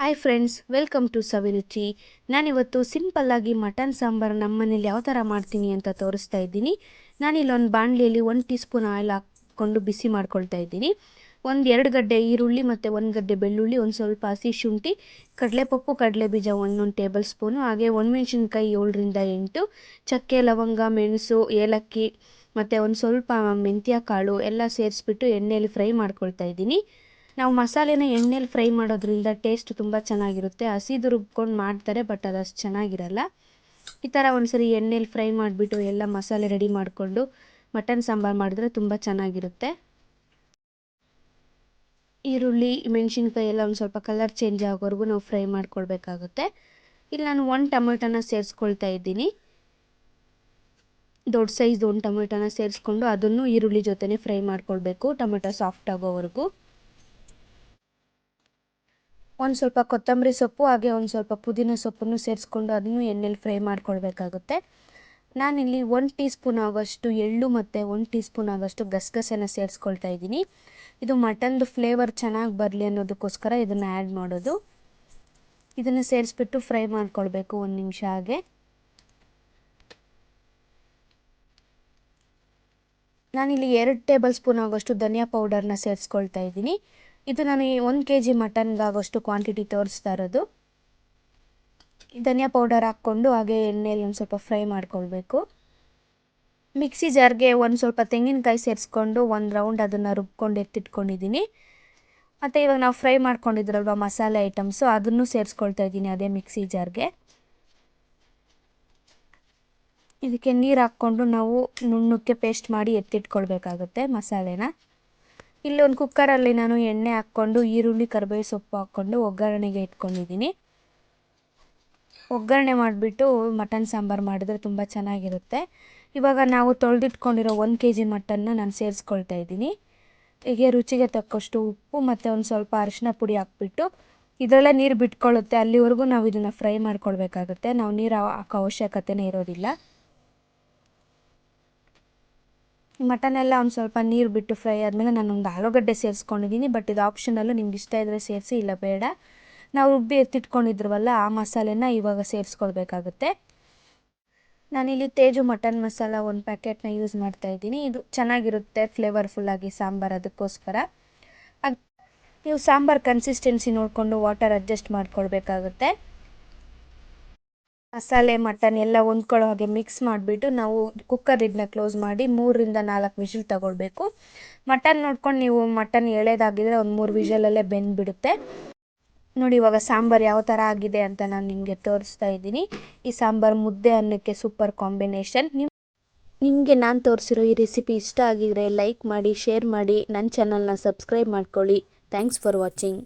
Hi friends welcome to Saviruchi ನಾನಿವತ್ತು ಸಿಂಪಲ್ಲಾಗಿ mutton sambar ನಮ್ಮ ಮನೇಲಿ ಯಾವ ಥರ ಮಾಡ್ತೀನಿ ಅಂತ ತೋರಿಸ್ತಾ ಇದ್ದೀನಿ. ನಾನಿಲ್ಲಿ ಒಂದು ಬಾಣಲಿಯಲ್ಲಿ ಒಂದು ಟೀ ಸ್ಪೂನ್ ಆಯಿಲ್ ಹಾಕ್ಕೊಂಡು ಬಿಸಿ ಮಾಡ್ಕೊಳ್ತಾ ಇದ್ದೀನಿ. ಒಂದು ಎರಡು ಗಡ್ಡೆ ಈರುಳ್ಳಿ ಮತ್ತು ಒಂದು ಗಡ್ಡೆ ಬೆಳ್ಳುಳ್ಳಿ, ಒಂದು ಸ್ವಲ್ಪ ಹಸಿ ಶುಂಠಿ, ಕಡಲೆಪಪ್ಪು ಕಡಲೆ ಬೀಜ ಒಂದೊಂದು ಟೇಬಲ್ ಸ್ಪೂನು ಹಾಗೆ ಒಣಮೆಣ್ಸಿನ್ಕಾಯಿ ಏಳರಿಂದ ಎಂಟು, ಚಕ್ಕೆ, ಲವಂಗ, ಮೆಣಸು, ಏಲಕ್ಕಿ ಮತ್ತು ಒಂದು ಸ್ವಲ್ಪ ಮೆಂತ್ಯ ಕಾಳು ಎಲ್ಲ ಸೇರಿಸ್ಬಿಟ್ಟು ಎಣ್ಣೆಯಲ್ಲಿ ಫ್ರೈ ಮಾಡ್ಕೊಳ್ತಾ ಇದ್ದೀನಿ. ನಾವು ಮಸಾಲೆನ ಎಣ್ಣೆಲಿ ಫ್ರೈ ಮಾಡೋದ್ರಿಂದ ಟೇಸ್ಟ್ ತುಂಬ ಚೆನ್ನಾಗಿರುತ್ತೆ. ಹಸಿದು ರುಬ್ಕೊಂಡು ಮಾಡ್ತಾರೆ, ಬಟ್ ಅದು ಅಷ್ಟು ಚೆನ್ನಾಗಿರಲ್ಲ. ಈ ಥರ ಒಂದ್ಸರಿ ಎಣ್ಣೆಲಿ ಫ್ರೈ ಮಾಡಿಬಿಟ್ಟು ಎಲ್ಲ ಮಸಾಲೆ ರೆಡಿ ಮಾಡಿಕೊಂಡು ಮಟನ್ ಸಾಂಬಾರು ಮಾಡಿದ್ರೆ ತುಂಬ ಚೆನ್ನಾಗಿರುತ್ತೆ. ಈರುಳ್ಳಿ, ಮೆಣಸಿನ್ಕಾಯಿ ಎಲ್ಲ ಒಂದು ಸ್ವಲ್ಪ ಕಲರ್ ಚೇಂಜ್ ಆಗೋವರೆಗೂ ನಾವು ಫ್ರೈ ಮಾಡ್ಕೊಳ್ಬೇಕಾಗುತ್ತೆ. ಇಲ್ಲಿ ನಾನು ಒಂದು ಟೊಮೆಟೊನ ಸೇರಿಸ್ಕೊಳ್ತಾ ಇದ್ದೀನಿ. ದೊಡ್ಡ ಸೈಜ್ ಒಂದು ಟೊಮೆಟೊನ ಸೇರಿಸ್ಕೊಂಡು ಅದನ್ನು ಈರುಳ್ಳಿ ಜೊತೆನೇ ಫ್ರೈ ಮಾಡ್ಕೊಳ್ಬೇಕು, ಟೊಮೆಟೊ ಸಾಫ್ಟ್ ಆಗೋವರೆಗೂ. ಒಂದು ಸ್ವಲ್ಪ ಕೊತ್ತಂಬರಿ ಸೊಪ್ಪು, ಹಾಗೆ ಒಂದು ಸ್ವಲ್ಪ ಪುದೀನ ಸೊಪ್ಪನ್ನು ಸೇರಿಸ್ಕೊಂಡು ಅದನ್ನು ಎಣ್ಣೆಲಿ ಫ್ರೈ ಮಾಡ್ಕೊಳ್ಬೇಕಾಗುತ್ತೆ. ನಾನಿಲ್ಲಿ ಒನ್ ಟೀ ಸ್ಪೂನ್ ಆಗೋಷ್ಟು ಎಳ್ಳು ಮತ್ತು ಒಂದು ಟೀ ಸ್ಪೂನ್ ಆಗೋಷ್ಟು ಗಸಗಸೆನ ಸೇರಿಸ್ಕೊಳ್ತಾ ಇದ್ದೀನಿ. ಇದು ಮಟನ್ದು ಫ್ಲೇವರ್ ಚೆನ್ನಾಗಿ ಬರಲಿ ಅನ್ನೋದಕ್ಕೋಸ್ಕರ ಇದನ್ನು ಆ್ಯಡ್ ಮಾಡೋದು. ಇದನ್ನು ಸೇರಿಸ್ಬಿಟ್ಟು ಫ್ರೈ ಮಾಡ್ಕೊಳ್ಬೇಕು ಒಂದು ನಿಮಿಷ ಹಾಗೆ. ನಾನಿಲ್ಲಿ ಎರಡು ಟೇಬಲ್ ಸ್ಪೂನ್ ಆಗೋಷ್ಟು ಧನಿಯಾ ಪೌಡರ್ನ ಸೇರಿಸ್ಕೊಳ್ತಾ ಇದ್ದೀನಿ. ಇದು ನಾನು ಒಂದು ಕೆ ಜಿ ಮಟನ್ಗಾಗೋಷ್ಟು ಕ್ವಾಂಟಿಟಿ ತೋರಿಸ್ತಾ ಇರೋದು. ಧನಿಯಾ ಪೌಡರ್ ಹಾಕ್ಕೊಂಡು ಹಾಗೆ ಎಣ್ಣೆಯಲ್ಲಿ ಒಂದು ಸ್ವಲ್ಪ ಫ್ರೈ ಮಾಡ್ಕೊಳ್ಬೇಕು. ಮಿಕ್ಸಿ ಜಾರ್ಗೆ ಒಂದು ಸ್ವಲ್ಪ ತೆಂಗಿನಕಾಯಿ ಸೇರಿಸ್ಕೊಂಡು ಒಂದು ರೌಂಡ್ ಅದನ್ನು ರುಬ್ಕೊಂಡು ಎತ್ತಿಟ್ಕೊಂಡಿದ್ದೀನಿ. ಮತ್ತು ಇವಾಗ ನಾವು ಫ್ರೈ ಮಾಡ್ಕೊಂಡಿದ್ರಲ್ವ ಮಸಾಲೆ ಐಟಮ್ಸು ಅದನ್ನು ಸೇರಿಸ್ಕೊಳ್ತಾ ಇದ್ದೀನಿ ಅದೇ ಮಿಕ್ಸಿ ಜಾರ್ಗೆ ಇದಕ್ಕೆ ನೀರು ಹಾಕ್ಕೊಂಡು ನಾವು ನುಣ್ಣಕ್ಕೆ ಪೇಸ್ಟ್ ಮಾಡಿ ಎತ್ತಿಟ್ಕೊಳ್ಬೇಕಾಗುತ್ತೆ ಮಸಾಲೆನ. ಇಲ್ಲೊಂದು ಕುಕ್ಕರಲ್ಲಿ ನಾನು ಎಣ್ಣೆ ಹಾಕ್ಕೊಂಡು, ಈರುಳ್ಳಿ ಕರಿಬೇವು ಸೊಪ್ಪು ಹಾಕ್ಕೊಂಡು ಒಗ್ಗರಣೆಗೆ ಇಟ್ಕೊಂಡಿದ್ದೀನಿ. ಒಗ್ಗರಣೆ ಮಾಡಿಬಿಟ್ಟು ಮಟನ್ ಸಾಂಬಾರು ಮಾಡಿದ್ರೆ ತುಂಬ ಚೆನ್ನಾಗಿರುತ್ತೆ. ಇವಾಗ ನಾವು ತೊಳೆದಿಟ್ಕೊಂಡಿರೋ ಒಂದು ಕೆ ಜಿ ಮಟನ್ನ ನಾನು ಸೇರಿಸ್ಕೊಳ್ತಾ ಇದ್ದೀನಿ. ಹೀಗೆ ರುಚಿಗೆ ತಕ್ಕಷ್ಟು ಉಪ್ಪು ಮತ್ತು ಒಂದು ಸ್ವಲ್ಪ ಅರಿಶಿನ ಪುಡಿ ಹಾಕ್ಬಿಟ್ಟು ಇದರಲ್ಲೇ ನೀರು ಬಿಟ್ಕೊಳ್ಳುತ್ತೆ. ಅಲ್ಲಿವರೆಗೂ ನಾವು ಇದನ್ನು ಫ್ರೈ ಮಾಡ್ಕೊಳ್ಬೇಕಾಗುತ್ತೆ. ನಾವು ನೀರು ಹಾಕೋ ಅವಶ್ಯಕತೆಯೇ ಇರೋದಿಲ್ಲ. ಮಟನ್ ಎಲ್ಲ ಒಂದು ಸ್ವಲ್ಪ ನೀರು ಬಿಟ್ಟು ಫ್ರೈ ಆದಮೇಲೆ ಒಂದು ಆಲೂಗಡ್ಡೆ ಸೇರಿಸ್ಕೊಂಡಿದ್ದೀನಿ ಬಟ್ ಇದು ಆಪ್ಷನಲ್ಲು ನಿಮ್ಗೆ ಇಷ್ಟ ಇದ್ದರೆ ಸೇರಿಸಿ, ಇಲ್ಲ ಬೇಡ. ನಾವು ರುಬ್ಬಿ ಎತ್ತಿಟ್ಕೊಂಡಿದ್ರವಲ್ಲ, ಆ ಮಸಾಲೆನ ಇವಾಗ ಸೇರಿಸ್ಕೊಳ್ಬೇಕಾಗುತ್ತೆ. ನಾನಿಲ್ಲಿ ತೇಜು ಮಟನ್ ಮಸಾಲ ಒಂದು ಪ್ಯಾಕೆಟ್ನ ಯೂಸ್ ಮಾಡ್ತಾ ಇದ್ದೀನಿ. ಇದು ಚೆನ್ನಾಗಿರುತ್ತೆ ಫ್ಲೇವರ್ಫುಲ್ಲಾಗಿ ಸಾಂಬಾರು ಅದಕ್ಕೋಸ್ಕರ. ನೀವು ಸಾಂಬಾರು ಕನ್ಸಿಸ್ಟೆನ್ಸಿ ನೋಡಿಕೊಂಡು ವಾಟರ್ ಅಡ್ಜಸ್ಟ್ ಮಾಡ್ಕೊಳ್ಬೇಕಾಗುತ್ತೆ. ಮಸಾಲೆ, ಮಟನ್ ಎಲ್ಲ ಹೊಂದ್ಕೊಳ್ಳೋ ಹಾಗೆ ಮಿಕ್ಸ್ ಮಾಡಿಬಿಟ್ಟು ನಾವು ಕುಕ್ಕರ್ ಇದನ್ನ ಕ್ಲೋಸ್ ಮಾಡಿ ಮೂರರಿಂದ ನಾಲ್ಕು ವಿಷಲ್ ತಗೊಳ್ಬೇಕು. ಮಟನ್ ನೋಡ್ಕೊಂಡು ನೀವು ಮಟನ್ ಎಳೆದಾಗಿದ್ರೆ ಒಂದು ಮೂರು ವಿಶಲಲ್ಲೇ ಬೆಂದ್ಬಿಡುತ್ತೆ. ನೋಡಿ ಇವಾಗ ಸಾಂಬಾರು ಯಾವ ಥರ ಆಗಿದೆ ಅಂತ ನಾನು ನಿಮಗೆ ತೋರಿಸ್ತಾ ಇದ್ದೀನಿ. ಈ ಸಾಂಬಾರು ಮುದ್ದೆ ಅನ್ನಕ್ಕೆ ಸೂಪರ್ ಕಾಂಬಿನೇಷನ್ ನಿಮ್ಮ ನಿಮಗೆ ನಾನು ತೋರಿಸಿರೋ ಈ ರೆಸಿಪಿ ಇಷ್ಟ ಆಗಿದರೆ ಲೈಕ್ ಮಾಡಿ ಶೇರ್ ಮಾಡಿ ನನ್ನ ಚಾನಲ್ನ ಸಬ್ಸ್ಕ್ರೈಬ್ ಮಾಡ್ಕೊಳ್ಳಿ. Thanks for watching